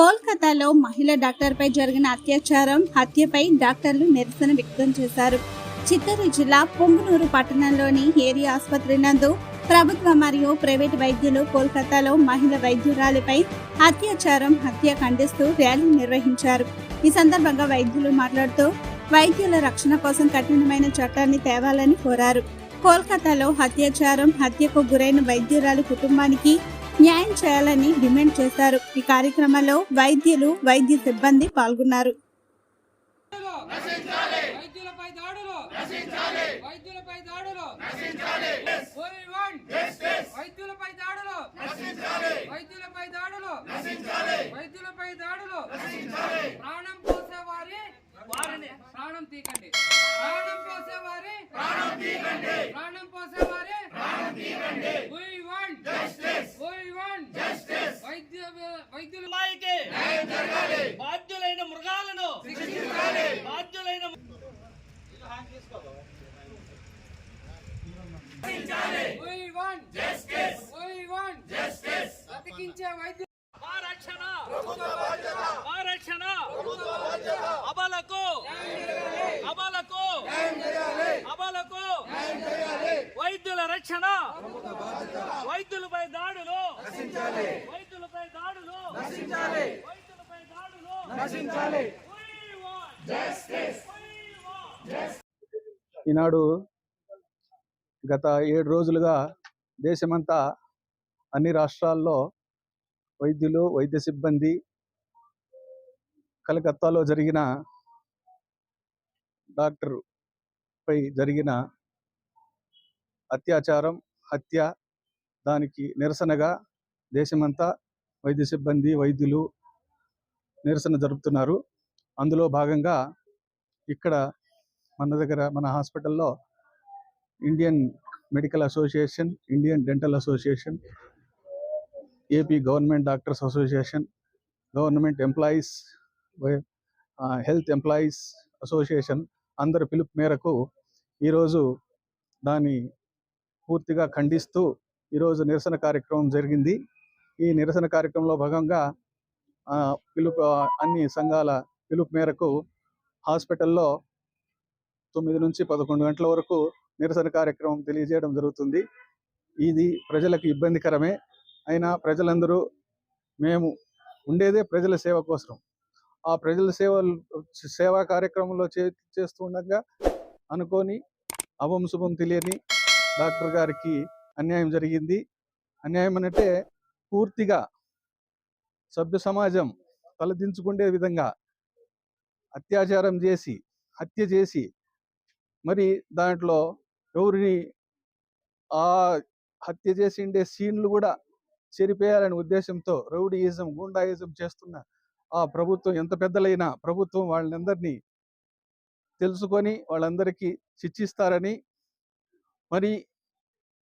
కోల్కతాలో మహిళ డాక్టర్పై జరిగిన అత్యాచారం హత్యపై డాక్టర్లు నిరసన వ్యక్తం చేశారు. చిత్తూరు జిల్లా పొంగునూరు పట్టణంలోని ఏరియా ఆసుపత్రి నందు ప్రభుత్వ మరియు ప్రైవేట్ వైద్యులు కోల్కతాలో మహిళ వైద్యురాలిపై అత్యాచారం హత్య ఖండిస్తూ ర్యాలీ నిర్వహించారు. ఈ సందర్భంగా వైద్యులు మాట్లాడుతూ వైద్యుల రక్షణ కోసం కఠినమైన చట్టాన్ని తేవాలని కోరారు. కోల్కతాలో అత్యాచారం హత్యకు గురైన వైద్యురాలి కుటుంబానికి న్యాయం చేయాలని డిమాండ్ చేశారు. ఈ కార్యక్రమంలో వైద్యులు వైద్య సిబ్బంది పాల్గొన్నారు. వైద్యులపై దాడులు. వైద్యులపై దాడులు. వైద్యులపై దాడులు. వైద్యులపై దాడులు. వైద్యులపై దాడులు. ప్రాణం పోసే వారి వారిని ప్రాణం తీకండి. ప్రాణం పోసే వారి ప్రాణం తీకండి. ప్రాణం పోసే వారి ప్రాణం తీకండి. బతికించే వైద్యు అబలకు అబలకు అబలకు వైద్యుల రక్షణ! వైద్యులపై దాడులు! వైద్యులపై దాడులు! వైద్యులపై దాడులు! ఈనాడు గత ఏడు రోజులుగా దేశమంతా అన్ని రాష్ట్రాల్లో వైద్యులు వైద్య సిబ్బంది కలకత్తాలో జరిగిన డాక్టర్ పై జరిగిన అత్యాచారం హత్య దానికి నిరసనగా దేశమంతా వైద్య సిబ్బంది వైద్యులు నిరసన జరుపుతున్నారు. అందులో భాగంగా ఇక్కడ మన దగ్గర మన హాస్పిటల్లో Indian medical association Indian dental association AP government doctors association government employees health employees association అందరి పిలుపు మేరకు ఈరోజు దాన్ని పూర్తిగా ఖండిస్తూ ఈరోజు నిరసన కార్యక్రమం జరిగింది. ఈ నిరసన కార్యక్రమంలో భాగంగా ఆ, పిలుపు అన్ని సంఘాల పిలుపు మేరకు హాస్పిటల్లో తొమ్మిది నుంచి పదకొండు గంటల వరకు నిరసన కార్యక్రమం తెలియజేయడం జరుగుతుంది. ఇది ప్రజలకు ఇబ్బందికరమే. అయినా ప్రజలందరూ మేము ఉండేదే ప్రజల సేవ కోసం. ఆ ప్రజల సేవ సేవా కార్యక్రమంలో చే చేస్తూ ఉండగా అనుకోని అభం శుభం తెలియని డాక్టర్ గారికి అన్యాయం జరిగింది. అన్యాయం అంటే పూర్తిగా సభ్య సమాజం తలదించుకునే విధంగా అత్యాచారం చేసి హత్య చేసి మరి దాంట్లో ఎవరిని ఆ హత్య చేసి ఉండే సీన్లు కూడా చెరిపేయాలనే ఉద్దేశంతో రౌడీయిజం గూండాయిజం చేస్తున్న ఆ ప్రభుత్వం ఎంత పెద్దలైనా ప్రభుత్వం వాళ్ళందరినీ తెలుసుకొని వాళ్ళందరికీ శిక్షిస్తారని మరి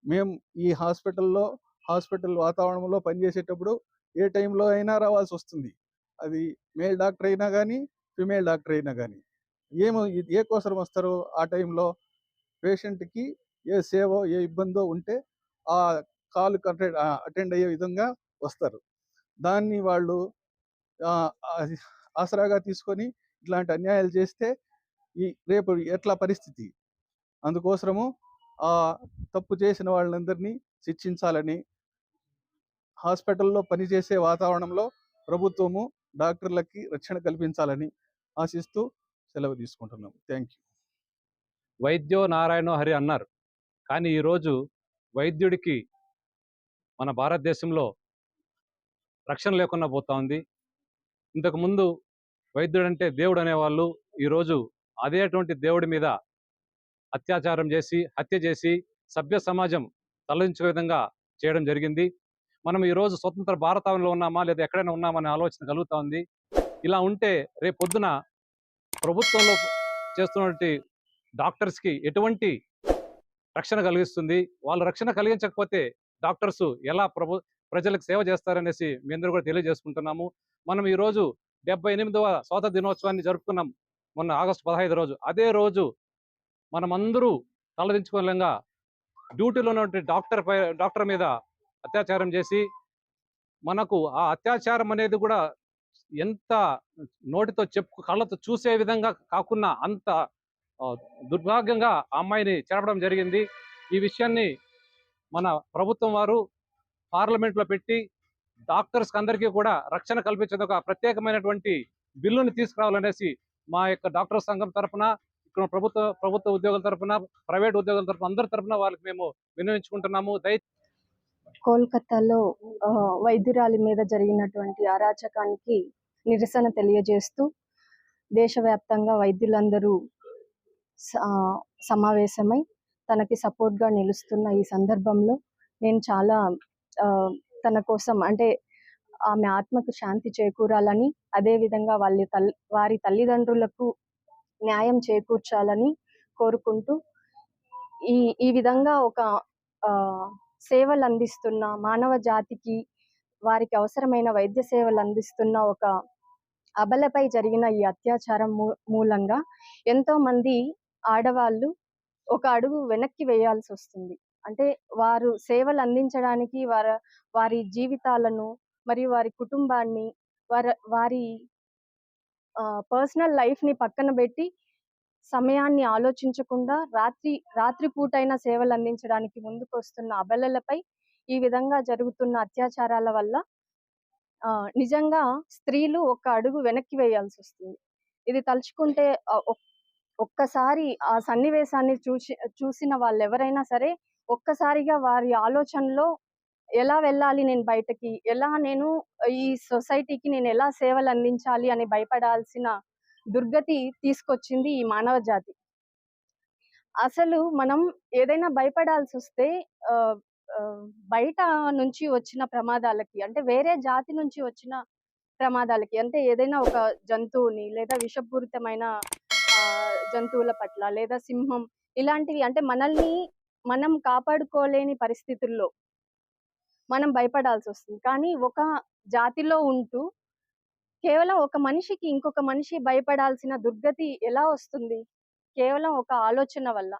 మేము ఈ హాస్పిటల్లో హాస్పిటల్ వాతావరణంలో పనిచేసేటప్పుడు ఏ టైంలో అయినా రావాల్సి వస్తుంది అది మేల్ డాక్టర్ అయినా కానీ ఫిమేల్ డాక్టర్ అయినా కానీ ఏమో ఏ కోసం వస్తారో ఆ టైంలో పేషెంట్కి ఏ సేవో ఏ ఇబ్బందో ఉంటే ఆ కాల్ అటెండ్ అటెండ్ అయ్యే విధంగా వస్తారు. దాన్ని వాళ్ళు ఆసరాగా తీసుకొని ఇట్లాంటి అన్యాయాలు చేస్తే ఈ రేపు ఎట్లా పరిస్థితి? అందుకోసము ఆ తప్పు చేసిన వాళ్ళందరినీ శిక్షించాలని హాస్పిటల్లో పనిచేసే వాతావరణంలో ప్రభుత్వము డాక్టర్లకి రక్షణ కల్పించాలని ఆశిస్తూ సెలవు తీసుకుంటున్నాం థ్యాంక్ యూ. వైద్యో నారాయణో హరి అన్నారు. కానీ ఈరోజు వైద్యుడికి మన భారతదేశంలో రక్షణ లేకుండా పోతా ఉంది. ఇంతకుముందు వైద్యుడంటే దేవుడు అనేవాళ్ళు ఈరోజు అదేటువంటి దేవుడి మీద అత్యాచారం చేసి హత్య చేసి సభ్య సమాజం తలదించే విధంగా చేయడం జరిగింది. మనం ఈరోజు స్వతంత్ర భారతంలో ఉన్నామా లేదా ఎక్కడైనా ఉన్నామనే ఆలోచన కలుగుతూ ఉంది. ఇలా ఉంటే రేపు పొద్దున ప్రభుత్వంలో చేస్తున్నటువంటి డాక్టర్స్కి ఎటువంటి రక్షణ కలిగిస్తుంది? వాళ్ళు రక్షణ కలిగించకపోతే డాక్టర్స్ ఎలా ప్రభు ప్రజలకు సేవ చేస్తారనేసి మీ అందరూ కూడా తెలియజేసుకుంటున్నాము. మనం ఈరోజు డెబ్బై ఎనిమిదవ స్వాతంత్ర దినోత్సవాన్ని జరుపుకున్నాం. మొన్న ఆగస్టు పదహైదు రోజు. అదే రోజు మనమందరూ తలదించుకోలేంగా డ్యూటీలో ఉన్నటువంటి డాక్టర్ పై డాక్టర్ మీద అత్యాచారం చేసి మనకు ఆ అత్యాచారం అనేది కూడా ఎంత నోటితో చెప్పు కళ్ళతో చూసే విధంగా కాకుండా అంత దుర్భాగ్యంగా ఆ అమ్మాయిని చెరపడం జరిగింది. ఈ విషయాన్ని మన ప్రభుత్వం వారు పార్లమెంట్లో పెట్టి డాక్టర్స్ అందరికీ కూడా రక్షణ కల్పించేది ఒక ప్రత్యేకమైనటువంటి బిల్లుని తీసుకురావాలనేసి మా యొక్క డాక్టర్ సంఘం తరఫున ఇక్కడ ప్రభుత్వ ప్రభుత్వ ఉద్యోగుల తరఫున ప్రైవేట్ ఉద్యోగుల తరఫున అందరి తరపున వాళ్ళకి మేము వినియోగించుకుంటున్నాము. దయ కోల్కతాలో వైద్యురాలి మీద జరిగినటువంటి అరాచకానికి నిరసన తెలియజేస్తూ దేశవ్యాప్తంగా వైద్యులందరూ స- సమావేశమై తనకి సపోర్ట్గా నిలుస్తున్న ఈ సందర్భంలో నేను చాలా తన కోసం అంటే ఆమె ఆత్మకు శాంతి చేకూరాలని అదేవిధంగా వాళ్ళ తల్లి వారి తల్లిదండ్రులకు న్యాయం చేకూర్చాలని కోరుకుంటూ ఈ ఈ విధంగా ఒక సేవలు అందిస్తున్న మానవ జాతికి వారికి అవసరమైన వైద్య సేవలు అందిస్తున్న ఒక అబలపై జరిగిన ఈ అత్యాచారం మూ- మూలంగా ఎంతో మంది ఆడవాళ్ళు ఒక అడుగు వెనక్కి వేయాల్సి వస్తుంది. అంటే వారు సేవలు అందించడానికి వారి వారి జీవితాలను మరియు వారి కుటుంబాన్ని వారి వారి పర్సనల్ లైఫ్ని పక్కన పెట్టి సమయాన్ని ఆలోచించకుండా రాత్రి రాత్రిపూటైన సేవలు అందించడానికి ముందుకు వస్తున్న అబలలపై ఈ విధంగా జరుగుతున్న అత్యాచారాల వల్ల నిజంగా స్త్రీలు ఒక అడుగు వెనక్కి వేయాల్సి వస్తుంది. ఇది తలుచుకుంటే ఒక్కసారి ఆ సన్నివేశాన్ని చూసి చూసిన వాళ్ళు ఎవరైనా సరే ఒక్కసారిగా వారి ఆలోచనలో ఎలా వెళ్ళాలి నేను బయటకి? ఎలా నేను ఈ సొసైటీకి నేను ఎలా సేవలు అందించాలి అని భయపడాల్సిన దుర్గతి తీసుకొచ్చింది ఈ మానవ జాతి. అసలు మనం ఏదైనా భయపడాల్సి వస్తే బయట నుంచి వచ్చిన ప్రమాదాలకి అంటే వేరే జాతి నుంచి వచ్చిన ప్రమాదాలకి అంటే ఏదైనా ఒక జంతువుని లేదా విషపూరితమైన జంతువుల పట్ల లేదా సింహం ఇలాంటివి అంటే మనల్ని మనం కాపాడుకోలేని పరిస్థితుల్లో మనం భయపడాల్సి వస్తుంది. కానీ ఒక జాతిలో ఉంటూ కేవలం ఒక మనిషికి ఇంకొక మనిషి భయపడాల్సిన దుర్గతి ఎలా వస్తుంది? కేవలం ఒక ఆలోచన వల్ల.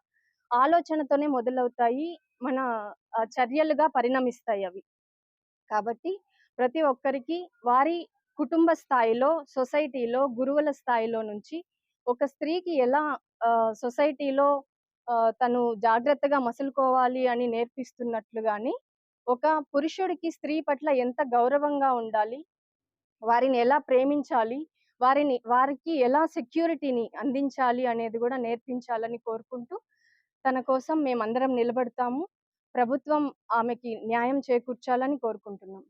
ఆలోచనతోనే మొదలవుతాయి మన చర్యలుగా పరిణమిస్తాయి అవి. కాబట్టి ప్రతి ఒక్కరికి వారి కుటుంబ స్థాయిలో సొసైటీలో గురువుల స్థాయిలో నుంచి ఒక స్త్రీకి ఎలా ఆ, సొసైటీలో ఆ, తను జాగ్రత్తగా మసులుకోవాలి అని నేర్పిస్తున్నట్లుగాని ఒక పురుషుడికి స్త్రీ పట్ల ఎంత గౌరవంగా ఉండాలి వారిని ఎలా ప్రేమించాలి వారిని వారికి ఎలా సెక్యూరిటీని అందించాలి అనేది కూడా నేర్పించాలని కోరుకుంటూ తన కోసం మేమందరం నిలబడతాము. ప్రభుత్వం ఆమెకి న్యాయం చేకూర్చాలని కోరుకుంటున్నాం.